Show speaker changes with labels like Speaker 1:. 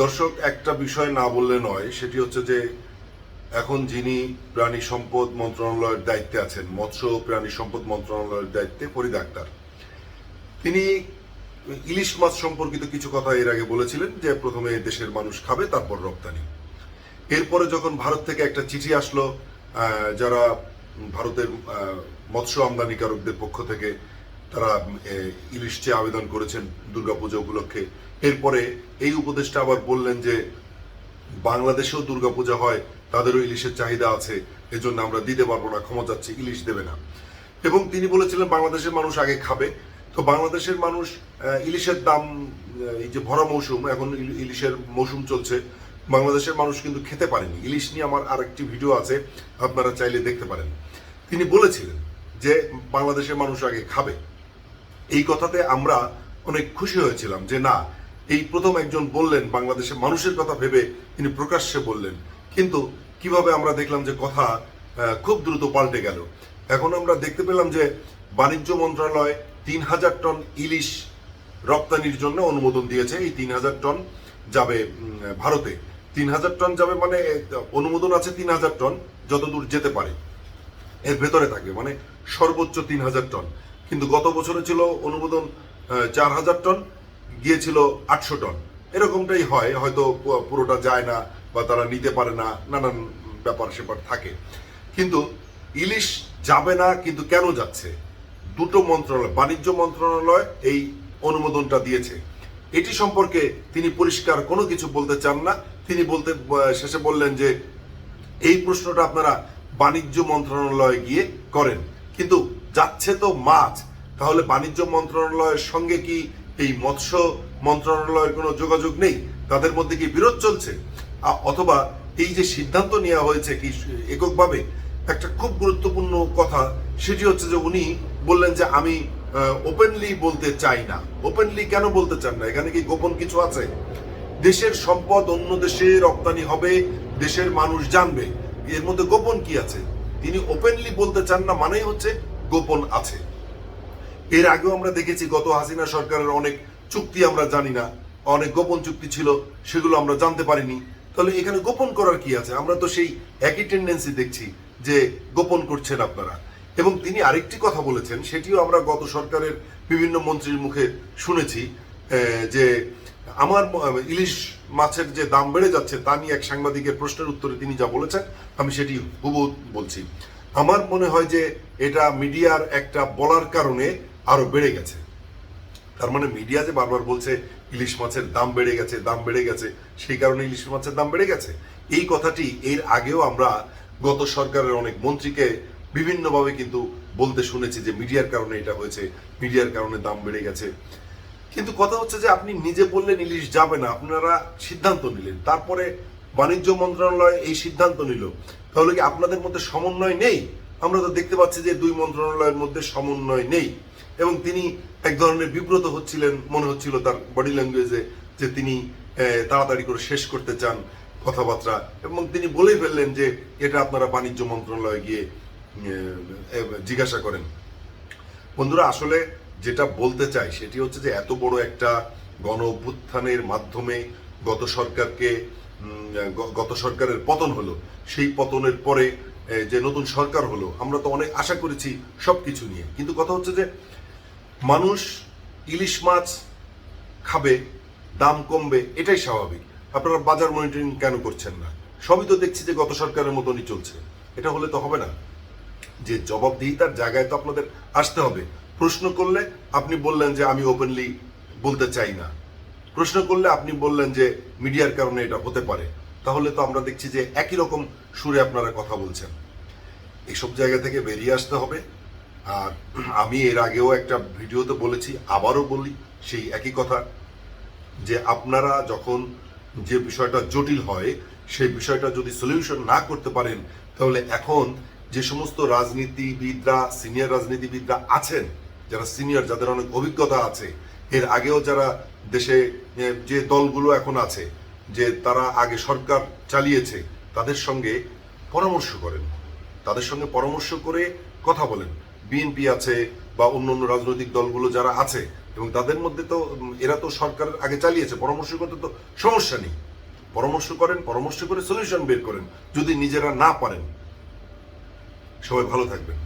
Speaker 1: দর্শক, একটা বিষয় না বললে নয়, সেটি হচ্ছে যে এখন যিনি প্রাণী সম্পদ মন্ত্রণালয়ের দায়িত্বে আছেন, মৎস্য প্রাণী সম্পদ মন্ত্রণালয়ের দায়িত্বে ফরিদ আক্তার। তিনি ইলিশ মাছ সম্পর্কিত কিছু কথা এর আগে বলেছিলেন যে প্রথমে দেশের মানুষ খাবে, তারপর রপ্তানি। এরপরে যখন ভারত থেকে একটা চিঠি আসলো যারা ভারতের মৎস্য আমদানিকারকদের পক্ষ থেকে তারা ইলিশ চেয়ে আবেদন করেছেন দুর্গাপূজা উপলক্ষে এরপরে এই উপদেশটা আবার বললেন যে, বাংলাদেশেও দুর্গাপূজা হয়, তাদেরও ইলিশের চাহিদা আছে, এজন্য আমরা দিতে পারব না, ক্ষমা চাচ্ছি, ইলিশ দেবে না। এবং তিনি বলেছিলেন, বাংলাদেশের মানুষ আগে খাবে। তো বাংলাদেশের মানুষ ইলিশের দাম এই যে ভরা মৌসুম, এখন ইলিশের মৌসুম চলছে, বাংলাদেশের মানুষ কিন্তু খেতে পারেনি। ইলিশ নিয়ে আমার আরেকটি ভিডিও আছে, আপনারা চাইলে দেখতে পারেন। তিনি বলেছিলেন যে, বাংলাদেশের মানুষ আগে খাবে। এই কথাতে আমরা অনেক খুশি হয়েছিলাম যে, না এই প্রথম একজন বললেন বাংলাদেশের মানুষের কথা ভেবে তিনি প্রকাশ্যে বললেন। কিন্তু কীভাবে আমরা দেখলাম যে কথা খুব দ্রুত পাল্টে গেল। এখন আমরা দেখতে পেলাম যে বাণিজ্য মন্ত্রণালয় তিন হাজার টন ইলিশ রপ্তানির জন্য অনুমোদন দিয়েছে। এই তিন হাজার টন যাবে ভারতে। তিন হাজার টন যাবে মানে অনুমোদন আছে তিন হাজার টন, যতদূর যেতে পারে। এর ভেতরে থাকবে মানে সর্বোচ্চ তিন হাজার টন। কিন্তু গত বছরে ছিল অনুমোদন চার হাজার টন। গিয়েছিল আটশো টন। এরকমটাই হয়, হয়তো পুরোটা যায় না বা তারা নিতে পারে না, নানান ব্যাপার স্যাপার থাকে। কিন্তু ইলিশ যাবে না, কিন্তু কেন যাচ্ছে? দুটো মন্ত্রণালয়, বাণিজ্য মন্ত্রণালয় এই অনুমোদনটা দিয়েছে। এটি সম্পর্কে তিনি পরিষ্কার কোনো কিছু বলতে চান না। তিনি বলতে শেষে বললেন যে, এই প্রশ্নটা আপনারা বাণিজ্য মন্ত্রণালয়ে গিয়ে করেন। কিন্তু যাচ্ছে তো মাছ, তাহলে বাণিজ্য মন্ত্রণালয়ের সঙ্গে কি এই মৎস্য মন্ত্রণালয়ের কোনো যোগাযোগ নেই? তাদের মধ্যে কি বিরোধ চলছে? অথবা এই যে সিদ্ধান্ত নেওয়া হয়েছে কি এককভাবে, একটা খুব গুরুত্বপূর্ণ কথা, সেটি হচ্ছে যে উনি বললেন যে আমি ওপেনলি বলতে চাই না। ওপেনলি কেন বলতে চান না? এখানে কি গোপন কিছু আছে? দেশের সম্পদ অন্য দেশে রপ্তানি হবে, দেশের মানুষ জানবে। এর মধ্যে গোপন কি আছে? তিনি ওপেনলি বলতে চান না মানেই হচ্ছে গোপন আছে। এর আগেও আমরা দেখেছি গত হাসিনা সরকারের অনেক চুক্তি আমরা জানি না, অনেক গোপন চুক্তি ছিল, সেগুলো আমরা জানতে পারিনি। তাহলে এখানে গোপন করার কি আছে? আমরা তো সেই একই টেন্ডেন্সি দেখছি যে গোপন করছেন আপনারা। এবং তিনি আরেকটি কথা বলেছেন, সেটিও আমরা গত সরকারের বিভিন্ন মন্ত্রীর মুখে শুনেছি যে আমার, ইলিশ মাছের যে দাম বেড়ে যাচ্ছে, তা নিয়ে এক সাংবাদিকের প্রশ্নের উত্তরে তিনি যা বলেছেন, আমি সেটি হুবহু বলছি। আমার মনে হয় যে এটা মিডিয়ার একটা বলার কারণে আরও বেড়ে গেছে। তার মানে মিডিয়া যে বারবার বলছে, ইলিশ মাছের দাম বেড়ে গেছে, দাম বেড়ে গেছে। সেই কারণে ইলিশ মাছের দাম বেড়ে গেছে। এই কথাটি এর আগেও আমরা গত সরকারের অনেক মন্ত্রীকে বিভিন্নভাবে কিন্তু বলতে শুনেছি যে মিডিয়ার কারণে এটা হয়েছে, মিডিয়ার কারণে দাম বেড়ে গেছে। কিন্তু কথা হচ্ছে যে আপনি নিজে বললেন ইলিশ যাবে না, আপনারা সিদ্ধান্ত নিলেন। তারপরে বাণিজ্য মন্ত্রণালয় এই সিদ্ধান্ত নিল। তাহলে কি আপনাদের মধ্যে সমন্বয় নেই? আমরা তো দেখতে পাচ্ছি যে দুই মন্ত্রণালয়ের মধ্যে সমন্বয় নেই। এবং তিনি এক ধরনের বিব্রত হচ্ছিলেন, মনে হচ্ছিল তার বডি ল্যাঙ্গুয়েজে যে তিনি তাড়াতাড়ি করে শেষ করতে চান কথাবার্তা। এবং তিনি বলেই ফেললেন যে এটা আপনারা বাণিজ্য মন্ত্রণালয়ে গিয়ে জিজ্ঞাসা করেন। বন্ধুরা, আসলে যেটা বলতে চাই সেটি হচ্ছে যে এত বড় একটা গণ অভ্যুত্থানের মাধ্যমে গত সরকারকে গত সরকারের পতন হলো। সেই পতনের পরে যে নতুন সরকার হলো, আমরা তো অনেক আশা করেছি সবকিছু নিয়ে। কিন্তু কথা হচ্ছে যে মানুষ ইলিশ মাছ খাবে, দাম কমবে, এটাই স্বাভাবিক। আপনারা বাজার মনিটরিং কেন করছেন না? সবই তো দেখছি যে গত সরকারের মতনই চলছে। এটা হলে তো হবে না। যে জবাবদিহিতার জায়গায় তো আপনাদের আসতে হবে। প্রশ্ন করলে আপনি বললেন যে আমি ওপেনলি বলতে চাই না। প্রশ্ন করলে আপনি বললেন যে মিডিয়ার কারণে এটা হতে পারে। তাহলে তো আমরা দেখছি যে একই রকম সুরে আপনারা কথা বলছেন। এসব জায়গা থেকে বেরিয়ে আসতে হবে। আর আমি এর আগেও একটা ভিডিওতে বলেছি, আবারও বলি সেই একই কথা, যে আপনারা যখন যে বিষয়টা জটিল হয়, সেই বিষয়টা যদি সলিউশন না করতে পারেন, তাহলে এখন যে সমস্ত রাজনীতিবিদরা সিনিয়র রাজনীতিবিদরা আছেন, যারা সিনিয়র যাদের অনেক অভিজ্ঞতা আছে, এর আগেও যারা দেশে যে দলগুলো এখন আছে, যে তারা আগে সরকার চালিয়েছে, তাদের সঙ্গে পরামর্শ করেন। তাদের সঙ্গে পরামর্শ করে কথা বলেন। বিএনপি আছে বা অন্য অন্য রাজনৈতিক দলগুলো যারা আছে, এবং তাদের মধ্যে তো এরা তো সরকার আগে চালিয়েছে, পরামর্শ করতে তো সমস্যা নেই। পরামর্শ করেন, পরামর্শ করে সলিউশন বের করেন, যদি নিজেরা না পারেন। সবাই ভালো থাকবেন।